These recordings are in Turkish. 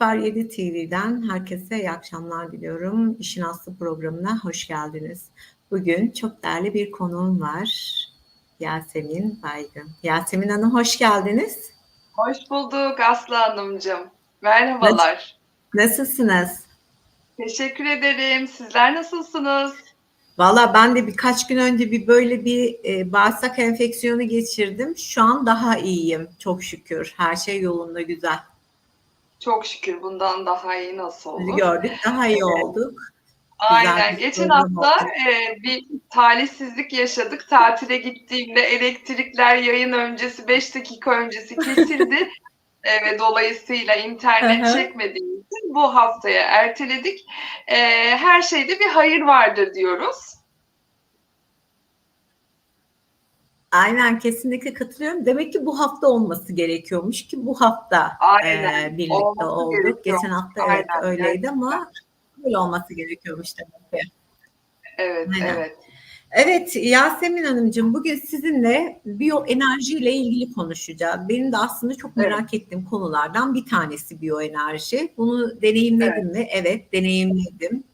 Süper 7 TV'den herkese iyi akşamlar diliyorum. İşin Aslı programına hoş geldiniz. Bugün çok değerli bir konuğum var. Yasemin Baygın. Yasemin Hanım hoş geldiniz. Hoş bulduk Aslı Hanımcığım. Merhabalar. Nasılsınız? Teşekkür ederim. Sizler nasılsınız? Valla ben de birkaç gün önce bir böyle bir e, bağırsak enfeksiyonu geçirdim. Şu an daha iyiyim çok şükür. Her şey yolunda güzel. Çok şükür bundan daha iyi nasıl olur? gördük daha iyi olduk. Aynen. Geçen hafta e, bir talihsizlik yaşadık. Tatile gittiğimde elektrikler yayın öncesi 5 dakika öncesi kesildi. E, ve dolayısıyla internet çekmediği için bu haftaya erteledik. E, her şeyde bir hayır vardır diyoruz. Aynen kesinlikle katılıyorum. Demek ki bu hafta olması gerekiyormuş ki bu hafta Aynen, e, birlikte olması olduk. gerekiyor. Geçen hafta evet Aynen, öyleydi ama böyle olması gerekiyormuş demek ki. Evet, Aynen. evet. Evet Yasemin Hanımcığım bugün sizinle biyoenerji ile ilgili konuşacağız. Benim de aslında çok Evet. merak ettiğim konulardan bir tanesi biyoenerji. Bunu deneyimledim mi? Evet deneyimledim.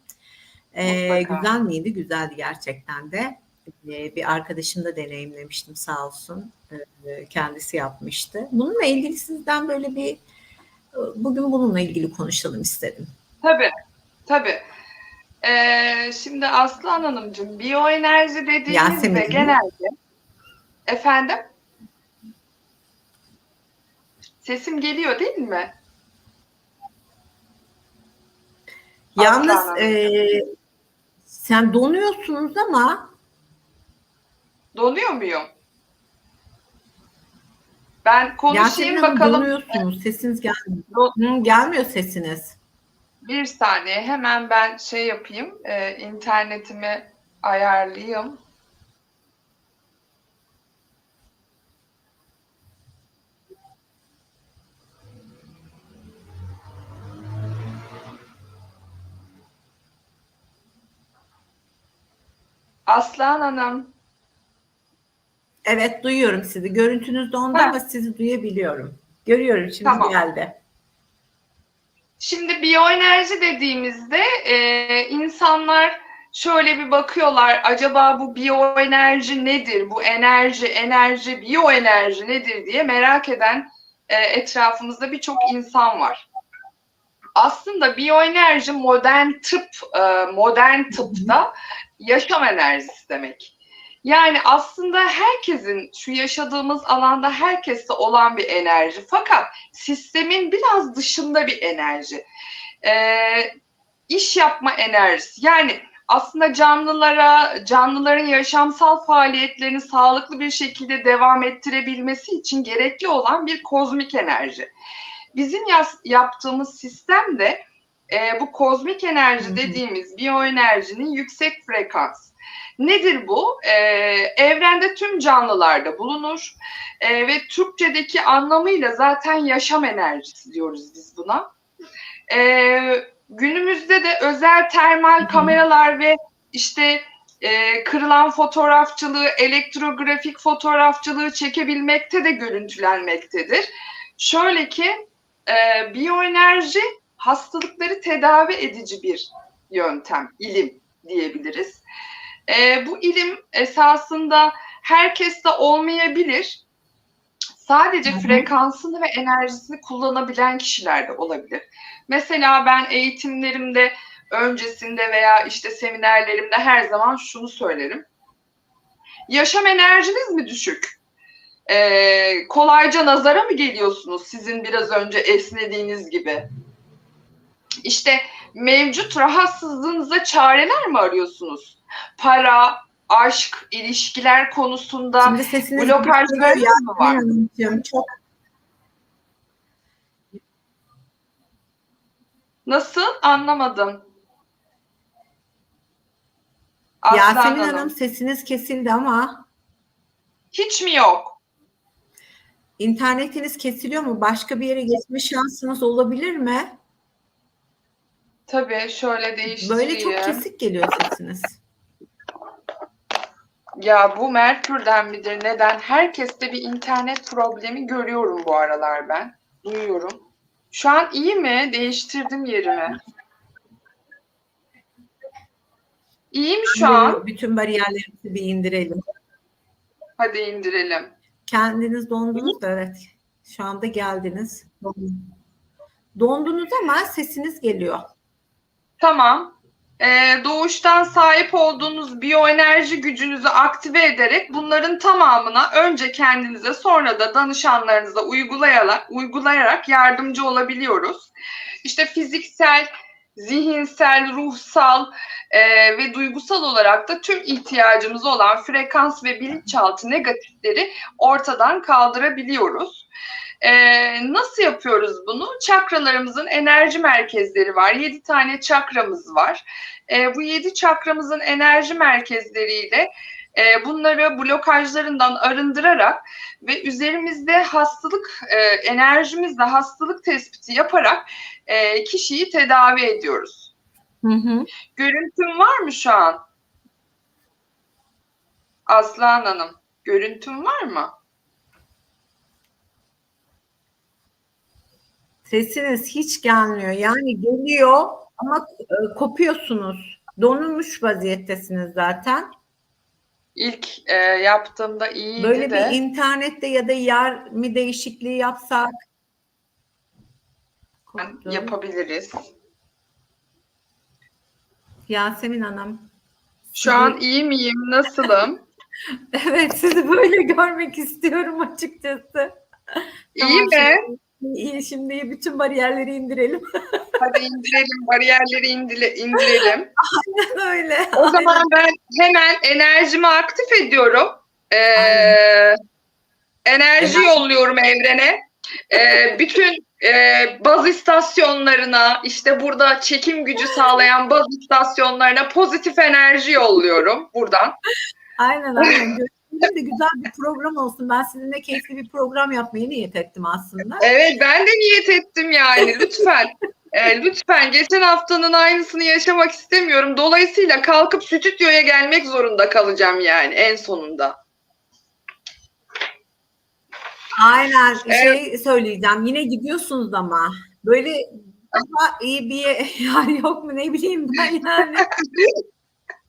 Ee, güzel miydi? Güzeldi gerçekten de. Ee, bir arkadaşım da deneyimlemiştim sağ olsun. Ee, kendisi yapmıştı. Bununla ilgili sizden böyle bir bugün bununla ilgili konuşalım istedim. Tabii, tabii. Ee, şimdi Aslan Hanımcığım, biyoenerji dediğimizde Yasemin'im. genelde efendim sesim geliyor değil mi? Yalnız e, sen donuyorsunuz ama Donuyor muyum? Ben konuşayım Yasemin bakalım. donuyorsunuz. Sesiniz gelmiyor. Do- Hı, gelmiyor sesiniz. Bir saniye hemen ben şey yapayım. e, internetimi ayarlayayım. Aslan Hanım. Evet duyuyorum sizi. Görüntünüz dondu Ha. ama sizi duyabiliyorum. Görüyorum şimdi Tamam. geldi. Şimdi biyoenerji dediğimizde e, insanlar şöyle bir bakıyorlar. Acaba bu biyoenerji nedir? Bu enerji, enerji, biyoenerji nedir diye merak eden e, etrafımızda birçok insan var. Aslında biyoenerji modern tıp, e, modern tıpta yaşam enerjisi demek. Yani aslında herkesin şu yaşadığımız alanda herkeste olan bir enerji. Fakat sistemin biraz dışında bir enerji. Ee, iş yapma enerjisi. Yani aslında canlılara, canlıların yaşamsal faaliyetlerini sağlıklı bir şekilde devam ettirebilmesi için gerekli olan bir kozmik enerji. Bizim yaptığımız sistem de e, bu kozmik enerji dediğimiz biyoenerjinin yüksek frekans. Nedir bu? Ee, evrende tüm canlılarda bulunur Ee, ve Türkçedeki anlamıyla zaten yaşam enerjisi diyoruz biz buna. Ee, günümüzde de özel termal kameralar ve işte e, kırılan fotoğrafçılığı, elektrografik fotoğrafçılığı çekebilmekte de görüntülenmektedir. Şöyle ki e, biyoenerji hastalıkları tedavi edici bir yöntem, ilim diyebiliriz. E, bu ilim esasında herkeste olmayabilir. Sadece Hı hı. frekansını ve enerjisini kullanabilen kişiler de olabilir. Mesela ben eğitimlerimde öncesinde veya işte seminerlerimde her zaman şunu söylerim. Yaşam enerjiniz mi düşük? Ee, kolayca nazara mı geliyorsunuz sizin biraz önce esnediğiniz gibi? İşte mevcut rahatsızlığınıza çareler mi arıyorsunuz? Para, aşk, ilişkiler konusunda blokajlarınız geliyor mı var? Hanımcığım. Çok Nasıl? Anlamadım. Aslan Yasemin Hanım. Hanım sesiniz kesildi ama Hiç mi yok? internetiniz kesiliyor mu? Başka bir yere geçme şansınız olabilir mi? Tabii şöyle değiştireyim. Böyle çok kesik geliyor sesiniz. Ya bu Merkür'den midir? Neden? Herkeste bir internet problemi görüyorum bu aralar ben. Duyuyorum. Şu an iyi mi? Değiştirdim yerimi. İyi mi şu an? Bütün bariyerlerimizi bir indirelim. Hadi indirelim. Kendiniz dondunuz da evet. Şu anda geldiniz. Dondunuz ama sesiniz geliyor. Tamam. Ee, doğuştan sahip olduğunuz biyoenerji gücünüzü aktive ederek bunların tamamına önce kendinize sonra da danışanlarınıza uygulayarak, uygulayarak yardımcı olabiliyoruz. İşte fiziksel, zihinsel, ruhsal e, ve duygusal olarak da tüm ihtiyacımız olan frekans ve bilinçaltı negatifleri ortadan kaldırabiliyoruz. Ee, nasıl yapıyoruz bunu? Çakralarımızın enerji merkezleri var. 7 tane çakramız var. Ee, bu 7 çakramızın enerji merkezleriyle e, bunları blokajlarından arındırarak ve üzerimizde hastalık e, enerjimizle hastalık tespiti yaparak e, kişiyi tedavi ediyoruz. Hı hı. Görüntüm var mı şu an? Aslan Hanım, görüntüm var mı? Sesiniz hiç gelmiyor. Yani geliyor ama e, kopuyorsunuz. Donulmuş vaziyettesiniz zaten. İlk e, yaptığımda iyiydi Böyle de. bir internette ya da yer mi değişikliği yapsak? Koptu. yapabiliriz. Yasemin Hanım. Şu an iyi miyim? Nasılım? Evet sizi böyle görmek istiyorum açıkçası. İyi Tamam, mi? Şimdi, iyi, şimdi bütün bariyerleri indirelim. Hadi indirelim, bariyerleri indile, indirelim. Öyle. O zaman ben hemen enerjimi aktif ediyorum. Ee, enerji Enerji. yolluyorum evrene. Ee, bütün e, baz istasyonlarına, işte burada çekim gücü sağlayan baz istasyonlarına pozitif enerji yolluyorum buradan. Aynen aynen. De güzel bir program olsun. Ben sizinle keyifli bir program yapmayı niyet ettim aslında. Evet ben de niyet ettim yani lütfen. Ee, lütfen geçen haftanın aynısını yaşamak istemiyorum. Dolayısıyla kalkıp stüdyoya gelmek zorunda kalacağım yani en sonunda. Aynen Evet. şey söyleyeceğim. Yine gidiyorsunuz ama. Böyle daha iyi bir yer yok mu ne bileyim ben yani.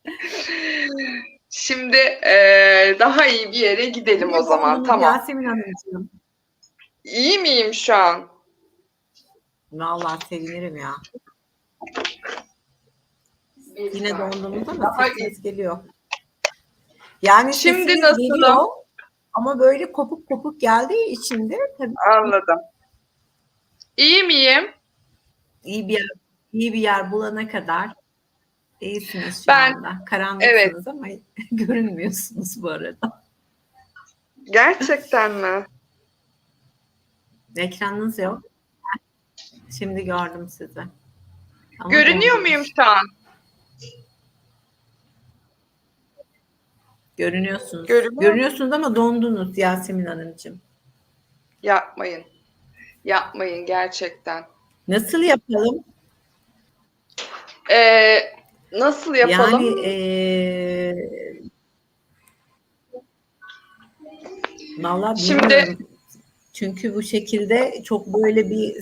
Şimdi eee, daha iyi bir yere gidelim o zaman. Tamam. Yasemin Hanımcığım. İyi miyim şu an? Vallahi sevinirim ya. Yine dondunuz ama Daha sesiniz geliyor. Yani Şimdi sesiniz geliyor ama böyle kopuk kopuk geldiği için de tabii Anladım. İyi miyim? iyi bir yer, iyi bir yer bulana kadar iyisiniz şu Ben- anda. Karanlıksınız evet. ama görünmüyorsunuz bu arada. Gerçekten mi? Ekranınız yok. Şimdi gördüm sizi. Ama Görünüyor dondunuz. muyum şu an? Görünüyorsunuz. Görünüyor. Görünüyorsunuz ama dondunuz Yasemin Hanımcığım. Yapmayın. Yapmayın gerçekten. Nasıl yapalım? Eee, nasıl yapalım? Yani eee Vallahi Şimdi-. Çünkü bu şekilde çok böyle bir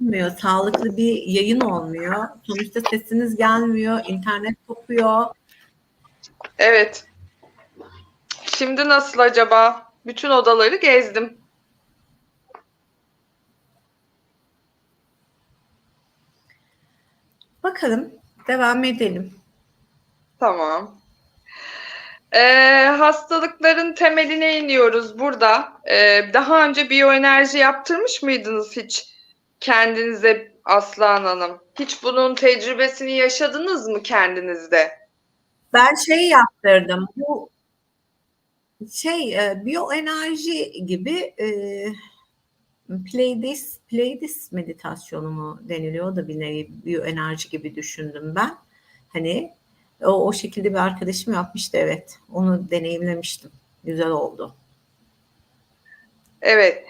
olmuyor. Sağlıklı bir yayın olmuyor. Sonuçta sesiniz gelmiyor. internet kopuyor. Evet. Şimdi nasıl acaba? Bütün odaları gezdim. Bakalım. Devam edelim. Tamam. Ee, hastalıkların temeline iniyoruz burada. Ee, daha önce biyoenerji yaptırmış mıydınız hiç kendinize Aslan Hanım? Hiç bunun tecrübesini yaşadınız mı kendinizde? Ben şey yaptırdım. Bu şey e, biyoenerji gibi e, Playdis, Playdis meditasyonu mu deniliyor da bir nevi biyoenerji gibi düşündüm ben. Hani o, o şekilde bir arkadaşım yapmıştı evet. Onu deneyimlemiştim. Güzel oldu. Evet.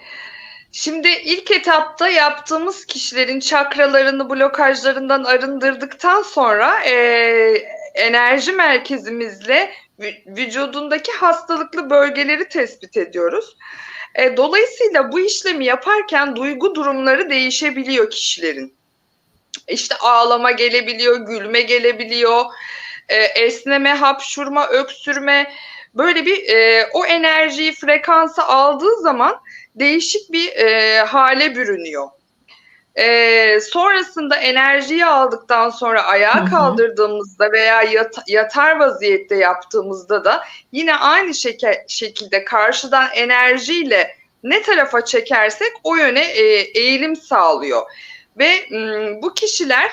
Şimdi ilk etapta yaptığımız kişilerin çakralarını blokajlarından arındırdıktan sonra eee, enerji merkezimizle vü- vücudundaki hastalıklı bölgeleri tespit ediyoruz. E, dolayısıyla bu işlemi yaparken duygu durumları değişebiliyor kişilerin. İşte ağlama gelebiliyor, gülme gelebiliyor, e, esneme, hapşurma, öksürme böyle bir e, o enerjiyi frekansı aldığı zaman değişik bir e, hale bürünüyor. E, sonrasında enerjiyi aldıktan sonra ayağa Hı hı. kaldırdığımızda veya yat- yatar vaziyette yaptığımızda da yine aynı şeke- şekilde karşıdan enerjiyle ne tarafa çekersek o yöne e, eğilim sağlıyor. Ve m, bu kişiler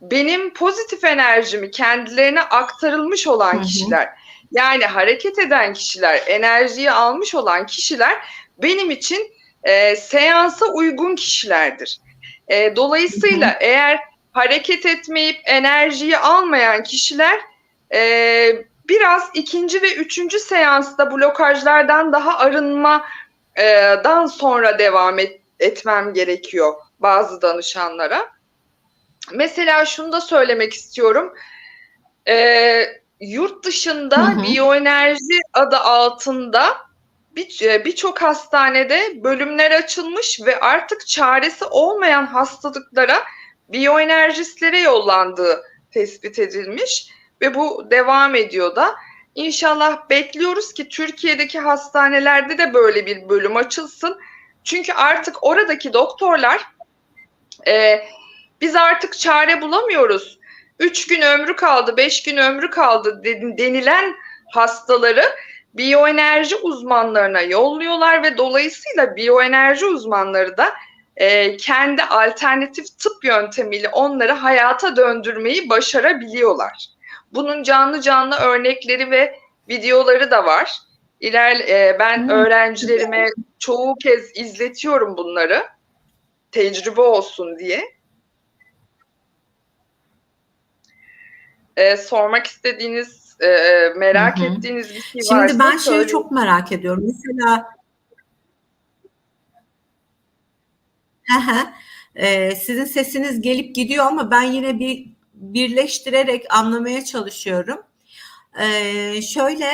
benim pozitif enerjimi kendilerine aktarılmış olan Hı hı. kişiler. Yani hareket eden kişiler, enerjiyi almış olan kişiler benim için e, seansa uygun kişilerdir. E, dolayısıyla eğer hareket etmeyip enerjiyi almayan kişiler e, biraz ikinci ve üçüncü seansta blokajlardan daha arınmadan sonra devam et, etmem gerekiyor bazı danışanlara. Mesela şunu da söylemek istiyorum. E, yurt dışında Hı hı. biyoenerji adı altında bir- e, birçok hastanede bölümler açılmış ve artık çaresi olmayan hastalıklara biyoenerjistlere yollandığı tespit edilmiş ve bu devam ediyor da. İnşallah bekliyoruz ki Türkiye'deki hastanelerde de böyle bir bölüm açılsın. Çünkü artık oradaki doktorlar e, biz artık çare bulamıyoruz. Üç gün ömrü kaldı, beş gün ömrü kaldı den- denilen hastaları biyoenerji uzmanlarına yolluyorlar ve dolayısıyla biyoenerji uzmanları da e, kendi alternatif tıp yöntemiyle onları hayata döndürmeyi başarabiliyorlar. Bunun canlı canlı örnekleri ve videoları da var. İler e, ben öğrencilerime çoğu kez izletiyorum bunları. Tecrübe olsun diye. E, sormak istediğiniz, e, merak Hı hı. ettiğiniz bir şey varsa Şimdi ben şeyi çok merak ediyorum. Mesela. Ee, sizin sesiniz gelip gidiyor ama ben yine bir birleştirerek anlamaya çalışıyorum. Ee, şöyle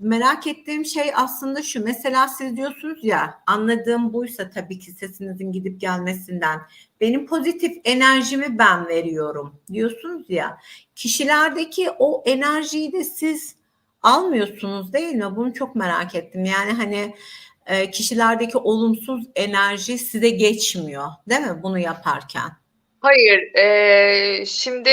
merak ettiğim şey aslında şu. Mesela siz diyorsunuz ya anladığım buysa tabii ki sesinizin gidip gelmesinden benim pozitif enerjimi ben veriyorum diyorsunuz ya. Kişilerdeki o enerjiyi de siz almıyorsunuz değil mi? Bunu çok merak ettim. Yani hani e, kişilerdeki olumsuz enerji size geçmiyor değil mi bunu yaparken? Hayır, eee, şimdi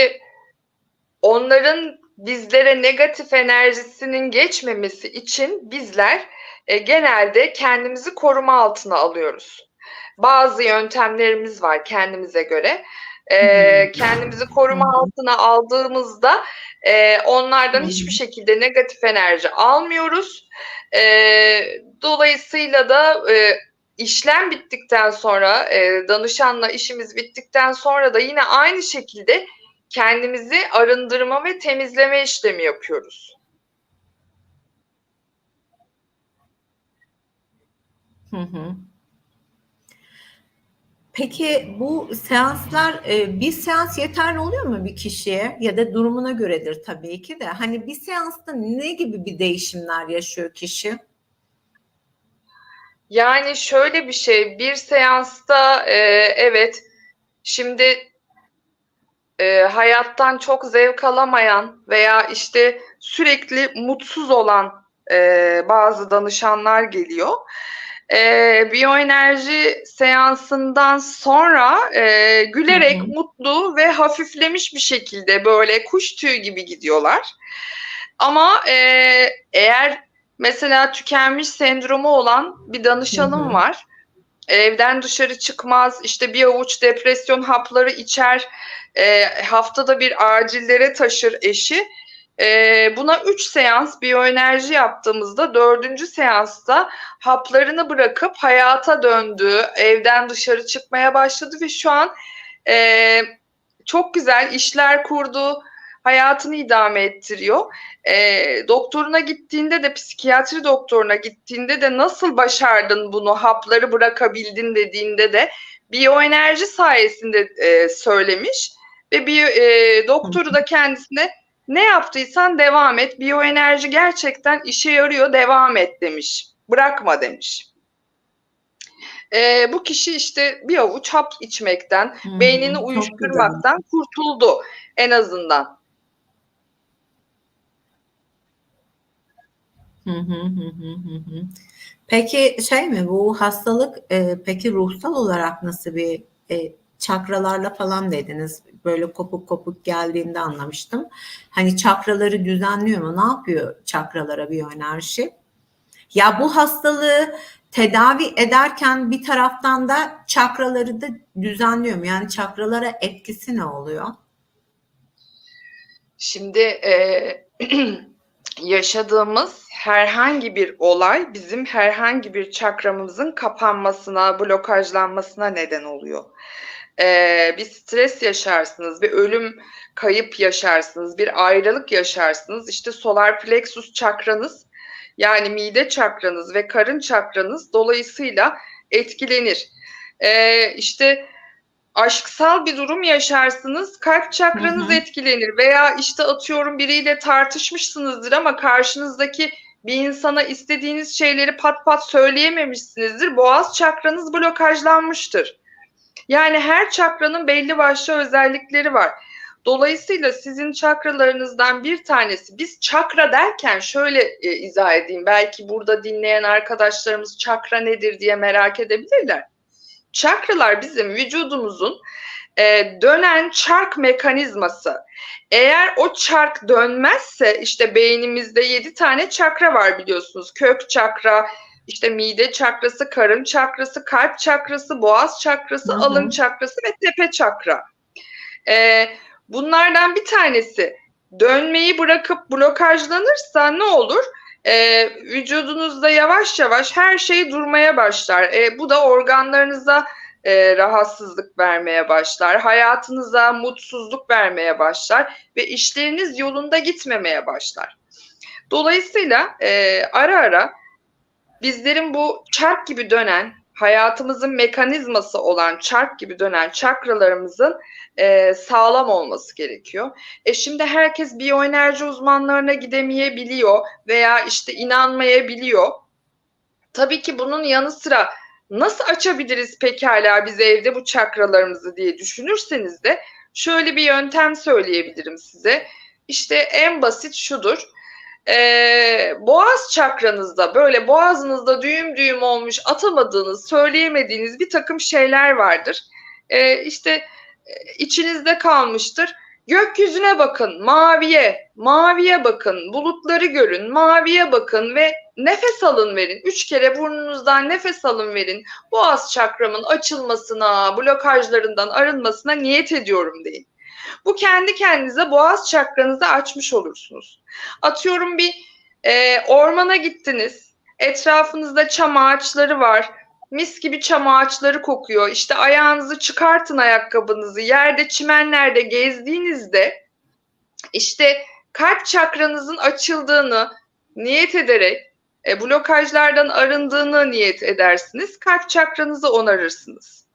onların bizlere negatif enerjisinin geçmemesi için bizler e, genelde kendimizi koruma altına alıyoruz. Bazı yöntemlerimiz var kendimize göre. Hmm. kendimizi koruma altına aldığımızda e, onlardan hiçbir şekilde negatif enerji almıyoruz. Eee, dolayısıyla da e, işlem bittikten sonra, e, danışanla işimiz bittikten sonra da yine aynı şekilde kendimizi arındırma ve temizleme işlemi yapıyoruz. Hı hı. Peki bu seanslar e, bir seans yeterli oluyor mu bir kişiye ya da durumuna göredir tabii ki de. Hani bir seansta ne gibi bir değişimler yaşıyor kişi? Yani şöyle bir şey, bir seansta e, evet, şimdi e, hayattan çok zevk alamayan veya işte sürekli mutsuz olan e, bazı danışanlar geliyor. E, biyoenerji seansından sonra e, gülerek, Hı hı. mutlu ve hafiflemiş bir şekilde böyle kuş tüyü gibi gidiyorlar. Ama e, eğer mesela tükenmiş sendromu olan bir danışanım Hı hı. var. Evden dışarı çıkmaz, işte bir avuç depresyon hapları içer, e, haftada bir acillere taşır eşi. E, buna 3 seans biyoenerji yaptığımızda dördüncü seansta haplarını bırakıp hayata döndü, evden dışarı çıkmaya başladı ve şu an e, çok güzel işler kurdu, hayatını idame ettiriyor. E, doktoruna gittiğinde de psikiyatri doktoruna gittiğinde de nasıl başardın bunu hapları bırakabildin dediğinde de biyoenerji sayesinde e, söylemiş ve bir e, doktoru da kendisine ne yaptıysan devam et biyoenerji gerçekten işe yarıyor devam et demiş bırakma demiş. e, bu kişi işte bir avuç hap içmekten, hı, beynini uyuşturmaktan kurtuldu en azından. Peki şey mi bu hastalık e, peki ruhsal olarak nasıl bir e, çakralarla falan dediniz böyle kopuk kopuk geldiğinde anlamıştım. Hani çakraları düzenliyor mu? Ne yapıyor çakralara biyoenerji? Ya bu hastalığı tedavi ederken bir taraftan da çakraları da düzenliyor mu? Yani çakralara etkisi ne oluyor? Şimdi e, yaşadığımız herhangi bir olay bizim herhangi bir çakramızın kapanmasına, blokajlanmasına neden oluyor. Ee, bir stres yaşarsınız, bir ölüm, kayıp yaşarsınız, bir ayrılık yaşarsınız. İşte solar plexus çakranız yani mide çakranız ve karın çakranız dolayısıyla etkilenir. Ee, işte aşksal bir durum yaşarsınız, kalp çakranız Hı hı. etkilenir veya işte atıyorum biriyle tartışmışsınızdır ama karşınızdaki bir insana istediğiniz şeyleri pat pat söyleyememişsinizdir. Boğaz çakranız blokajlanmıştır. Yani her çakranın belli başlı özellikleri var. Dolayısıyla sizin çakralarınızdan bir tanesi, biz çakra derken şöyle e, izah edeyim. Belki burada dinleyen arkadaşlarımız çakra nedir diye merak edebilirler. Çakralar bizim vücudumuzun e, dönen çark mekanizması. Eğer o çark dönmezse işte beynimizde yedi tane çakra var biliyorsunuz. Kök çakra, işte mide çakrası, karın çakrası, kalp çakrası, boğaz çakrası, Hı hı. alın çakrası ve tepe çakra. E, bunlardan bir tanesi dönmeyi bırakıp blokajlanırsa ne olur? E, vücudunuzda yavaş yavaş her şey durmaya başlar. E, bu da organlarınıza e, rahatsızlık vermeye başlar, hayatınıza mutsuzluk vermeye başlar ve işleriniz yolunda gitmemeye başlar. Dolayısıyla e, ara ara bizlerin bu çark gibi dönen, hayatımızın mekanizması olan çark gibi dönen çakralarımızın e, sağlam olması gerekiyor. E şimdi herkes biyoenerji uzmanlarına gidemeyebiliyor veya işte inanmayabiliyor. Tabii ki bunun yanı sıra nasıl açabiliriz pekala biz evde bu çakralarımızı diye düşünürseniz de şöyle bir yöntem söyleyebilirim size. İşte en basit şudur. Ee, boğaz çakranızda böyle boğazınızda düğüm düğüm olmuş atamadığınız, söyleyemediğiniz bir takım şeyler vardır. Ee, işte e, içinizde kalmıştır. Gökyüzüne bakın, maviye, maviye bakın, bulutları görün, maviye bakın ve nefes alın verin. Üç kere burnunuzdan nefes alın verin. Boğaz çakramın açılmasına, blokajlarından arınmasına niyet ediyorum deyin. Bu kendi kendinize boğaz çakranızı açmış olursunuz. Atıyorum bir e, ormana gittiniz. Etrafınızda çam ağaçları var. Mis gibi çam ağaçları kokuyor. İşte ayağınızı çıkartın ayakkabınızı. Yerde çimenlerde gezdiğinizde işte kalp çakranızın açıldığını niyet ederek e, blokajlardan arındığını niyet edersiniz. Kalp çakranızı onarırsınız.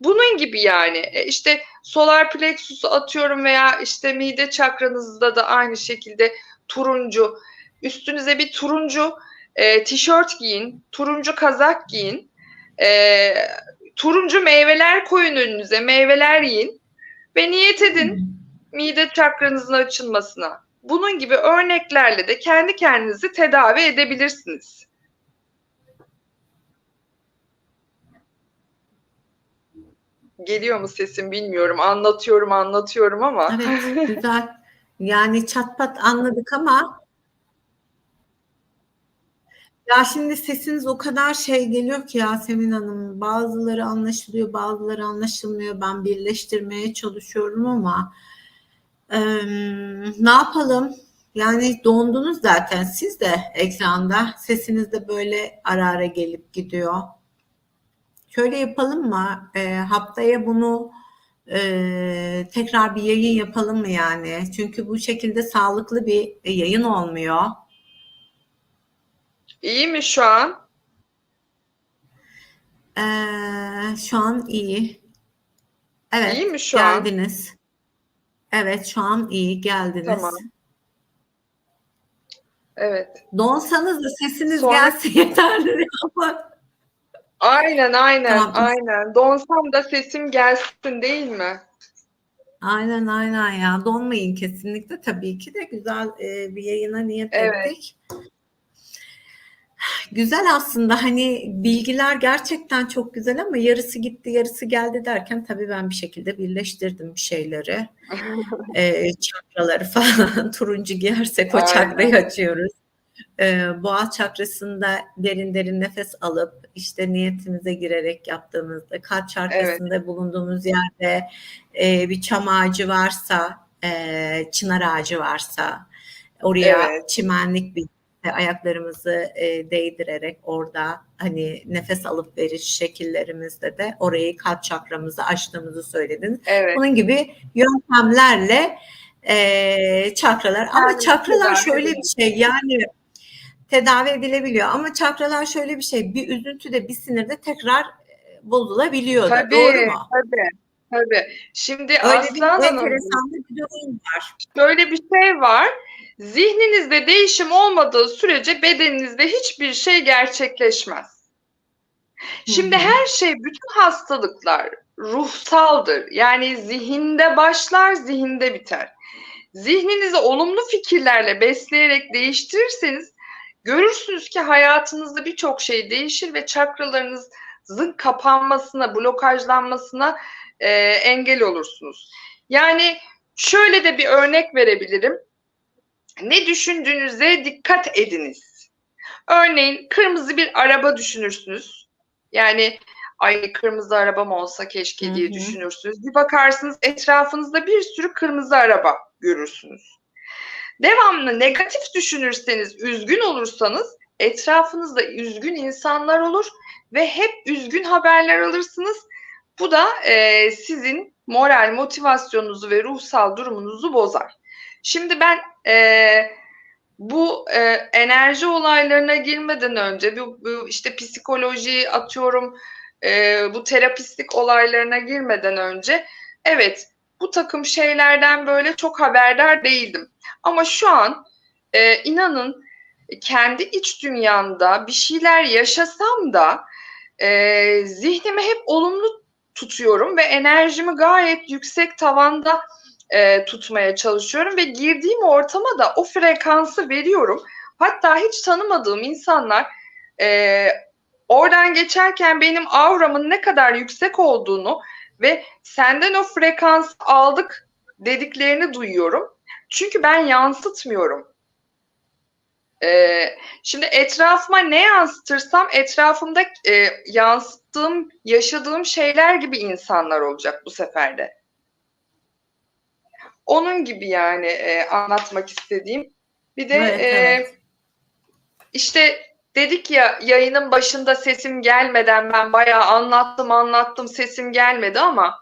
Bunun gibi yani e, işte solar plexus'u atıyorum veya işte mide çakranızda da aynı şekilde turuncu üstünüze bir turuncu e, tişört giyin, turuncu kazak giyin, e, turuncu meyveler koyun önünüze, meyveler yiyin ve niyet edin mide çakranızın açılmasına. Bunun gibi örneklerle de kendi kendinizi tedavi edebilirsiniz. Geliyor mu sesim bilmiyorum. Anlatıyorum anlatıyorum ama. Evet, güzel. Yani çat pat anladık ama ya şimdi sesiniz o kadar şey geliyor ki Yasemin Hanım. Bazıları anlaşılıyor, bazıları anlaşılmıyor. Ben birleştirmeye çalışıyorum ama eee, ne yapalım? Yani dondunuz zaten siz de ekranda. Sesiniz de böyle ara ara gelip gidiyor. Şöyle yapalım mı? Eee, haftaya bunu eee, tekrar bir yayın yapalım mı yani? Çünkü bu şekilde sağlıklı bir yayın olmuyor. İyi mi şu an? Eee, şu an iyi. Evet, İyi mi şu an? geldiniz. Evet, şu an iyi geldiniz. Tamam. Evet. Donsanız da sesiniz Sonra- gelse yeterli ama Aynen aynen Tamam. aynen. Donsam da sesim gelsin değil mi? Aynen aynen ya donmayın kesinlikle tabii ki de güzel e, bir yayına niyet Evet. ettik. Güzel aslında hani bilgiler gerçekten çok güzel ama yarısı gitti yarısı geldi derken tabii ben bir şekilde birleştirdim bir şeyleri. E, çakraları falan turuncu giyersek o çakrayı açıyoruz. E, boğaz çakrasında derin derin nefes alıp işte niyetimize girerek yaptığımızda kalp çakrasında bulunduğumuz yerde e, bir çam ağacı varsa e, çınar ağacı varsa oraya Evet. çimenlik bir ayaklarımızı e, değdirerek orada hani nefes alıp veriş şekillerimizde de orayı kalp çakramızı açtığımızı söylediniz. Evet. Bunun gibi yöntemlerle e, çakralar ama çakralar şöyle bir şey yani tedavi edilebiliyor ama çakralar şöyle bir şey bir üzüntüde bir sinirde tekrar e, bozulabiliyor Tabii, doğru mu? tabii, tabii. Şimdi Öyle bir Aslan Hanım, enteresan bir durum var. şöyle bir şey var. Zihninizde değişim olmadığı sürece bedeninizde hiçbir şey gerçekleşmez. Şimdi hı. her şey, bütün hastalıklar ruhsaldır. Yani zihinde başlar, zihinde biter. Zihninizi olumlu fikirlerle besleyerek değiştirirseniz görürsünüz ki hayatınızda birçok şey değişir ve çakralarınızın kapanmasına, blokajlanmasına e, engel olursunuz. Yani şöyle de bir örnek verebilirim. Ne düşündüğünüze dikkat ediniz. Örneğin kırmızı bir araba düşünürsünüz. Yani ay kırmızı arabam olsa keşke diye hı. düşünürsünüz. Bir bakarsınız etrafınızda bir sürü kırmızı araba görürsünüz. Devamlı negatif düşünürseniz, üzgün olursanız etrafınızda üzgün insanlar olur ve hep üzgün haberler alırsınız. Bu da e, sizin moral, motivasyonunuzu ve ruhsal durumunuzu bozar. Şimdi ben e, bu e, enerji olaylarına girmeden önce bu, bu işte psikoloji atıyorum e, bu terapistlik olaylarına girmeden önce evet bu takım şeylerden böyle çok haberdar değildim. Ama şu an e, inanın kendi iç dünyamda bir şeyler yaşasam da e, zihnimi hep olumlu tutuyorum ve enerjimi gayet yüksek tavanda e, tutmaya çalışıyorum ve girdiğim ortama da o frekansı veriyorum. Hatta hiç tanımadığım insanlar e, oradan geçerken benim auramın ne kadar yüksek olduğunu ve senden o frekans aldık dediklerini duyuyorum. Çünkü ben yansıtmıyorum. Ee, şimdi etrafıma ne yansıtırsam etrafımda e, yansıttığım, yaşadığım şeyler gibi insanlar olacak bu sefer de. Onun gibi yani e, anlatmak istediğim. Bir de Evet, e, evet. işte dedik ya yayının başında sesim gelmeden ben bayağı anlattım anlattım sesim gelmedi ama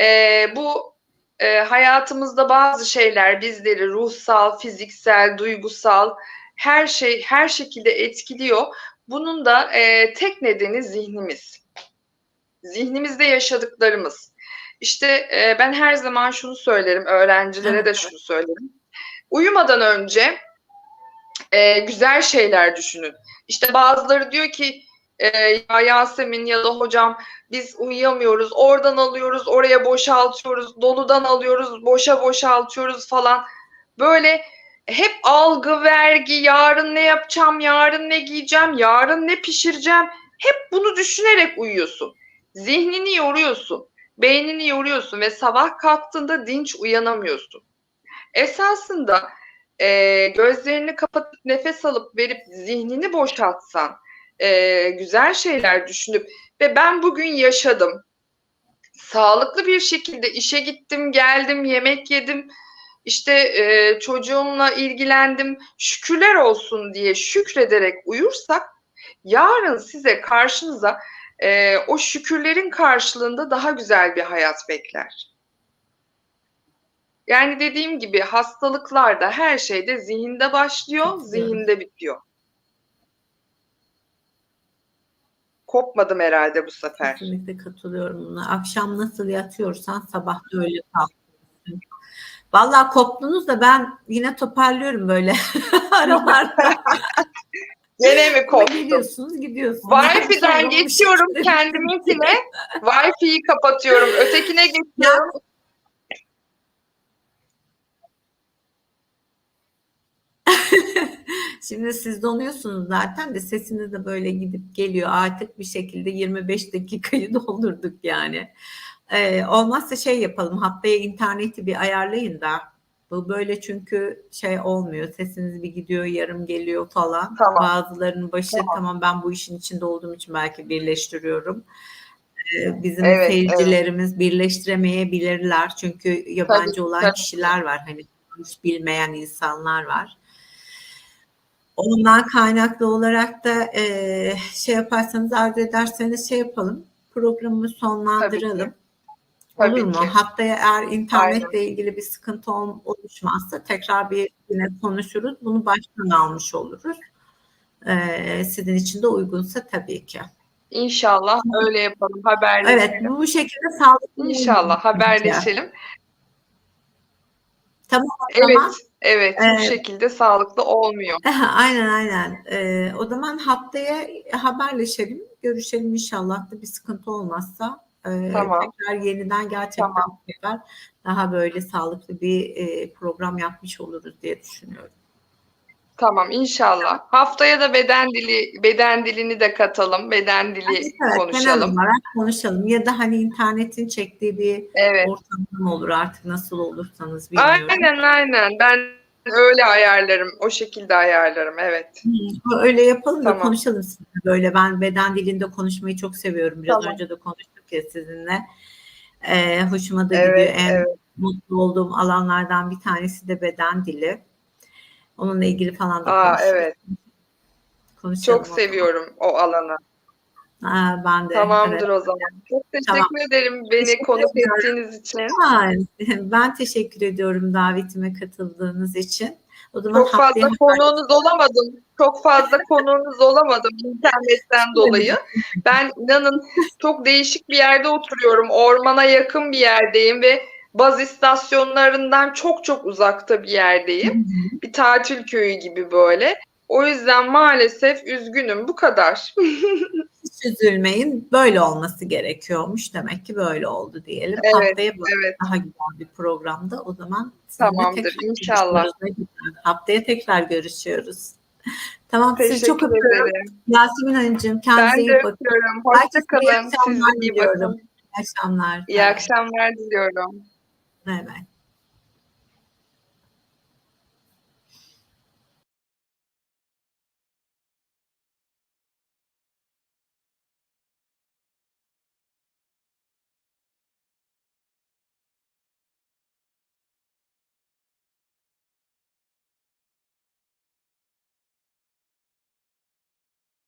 e, bu e, hayatımızda bazı şeyler bizleri ruhsal, fiziksel, duygusal her şey her şekilde etkiliyor. Bunun da e, tek nedeni zihnimiz. Zihnimizde yaşadıklarımız. İşte e, ben her zaman şunu söylerim, öğrencilere de şunu söylerim. Uyumadan önce e, güzel şeyler düşünün. İşte bazıları diyor ki ya Yasemin ya da hocam biz uyuyamıyoruz. Oradan alıyoruz, oraya boşaltıyoruz. Doludan alıyoruz, boşa boşaltıyoruz falan. Böyle hep algı, vergi, yarın ne yapacağım, yarın ne giyeceğim, yarın ne pişireceğim. Hep bunu düşünerek uyuyorsun. Zihnini yoruyorsun, beynini yoruyorsun ve sabah kalktığında dinç uyanamıyorsun. Esasında e, gözlerini kapatıp nefes alıp verip zihnini boşaltsan, e, güzel şeyler düşünüp ve ben bugün yaşadım. Sağlıklı bir şekilde işe gittim, geldim, yemek yedim. İşte e, çocuğumla ilgilendim. Şükürler olsun diye şükrederek uyursak yarın size karşınıza e, o şükürlerin karşılığında daha güzel bir hayat bekler. Yani dediğim gibi hastalıklarda her şeyde zihinde başlıyor, zihinde bitiyor. Kopmadım herhalde bu sefer. Kesinlikle katılıyorum buna. Akşam nasıl yatıyorsan sabah da öyle kalkıyorsun. Vallahi koptunuz da ben yine toparlıyorum böyle aralarda. Gene mi Ama koptu? geliyorsunuz gidiyorsunuz. Wi-Fi'den Olmuş. geçiyorum kendiminkine. Wi-Fi'yi kapatıyorum. Ötekine geçiyorum. Şimdi siz donuyorsunuz zaten de sesiniz de böyle gidip geliyor. Artık bir şekilde 25 dakikayı doldurduk yani. Ee, olmazsa şey yapalım haftaya interneti bir ayarlayın da. Bu böyle çünkü şey olmuyor. Sesiniz bir gidiyor yarım geliyor falan. Tamam. Bazılarının başı Tamam. tamam. ben bu işin içinde olduğum için belki birleştiriyorum. Ee, bizim Evet, seyircilerimiz birleştiremeyebilirler. Çünkü yabancı Tabii, olan tabii. kişiler var. Hani hiç bilmeyen insanlar var. Ondan kaynaklı olarak da e, şey yaparsanız arzu ederseniz şey yapalım. Programı sonlandıralım. Tabii Olur mu? ki. Haftaya eğer internetle ilgili bir sıkıntı ol- oluşmazsa tekrar bir yine konuşuruz. Bunu baştan almış oluruz. E, sizin için de uygunsa tabii ki. İnşallah öyle yapalım. Haberleşelim. Evet, bu şekilde sağlıklı İnşallah haberleşelim. Tamam, Evet, tamam. Evet. Bu Evet. şekilde sağlıklı olmuyor. aynen aynen. Ee, o zaman haftaya haberleşelim, görüşelim inşallah da bir sıkıntı olmazsa. Ee, Tamam. Tekrar yeniden gerçekten Tamam. tekrar daha böyle sağlıklı bir e, program yapmış oluruz diye düşünüyorum. Tamam inşallah. Haftaya da beden dili beden dilini de katalım. Beden dili Evet, genel konuşalım. olarak konuşalım. Ya da hani internetin çektiği bir Evet. ortamda mı olur artık nasıl olursanız bilmiyorum. Aynen aynen. Ben öyle ayarlarım. O şekilde ayarlarım. Evet. Hı, Öyle yapalım da Tamam. konuşalım sizinle böyle. Ben beden dilinde konuşmayı çok seviyorum. Biraz Tamam. önce de konuştuk ya sizinle. Ee, hoşuma da Evet, gidiyor. En evet. mutlu olduğum alanlardan bir tanesi de beden dili. Onunla ilgili falan da Aa evet. Konuşalım Çok seviyorum o alanı. Aa, ben de. Tamamdır evet. o zaman. Çok teşekkür Tamam. ederim beni Teşekkür konuk ediyorum. ettiğiniz için. Aa, ben teşekkür ediyorum davetime katıldığınız için. O zaman Çok fazla haftaya konuğunuz olamadım. Çok fazla konuğunuz olamadım internetten dolayı. Ben inanın çok değişik bir yerde oturuyorum. Ormana yakın bir yerdeyim ve baz istasyonlarından çok çok uzakta bir yerdeyim. Bir tatil köyü gibi böyle. O yüzden maalesef üzgünüm. Bu kadar. hiç üzülmeyin. Böyle olması gerekiyormuş. Demek ki böyle oldu diyelim. Evet, Haftaya Evet. daha güzel bir programda o zaman Tamamdır, inşallah. Haftaya tekrar görüşüyoruz. Tamam sizi Teşekkür çok öpüyorum. ederim. Yasemin Hanımcığım Ben kendinize de iyi bakın. öpüyorum. Herkese iyi Hoşçakalın. Siz akşamlar de iyi diliyorum. bakın. İyi akşamlar. İyi akşamlar diliyorum. Bay bay.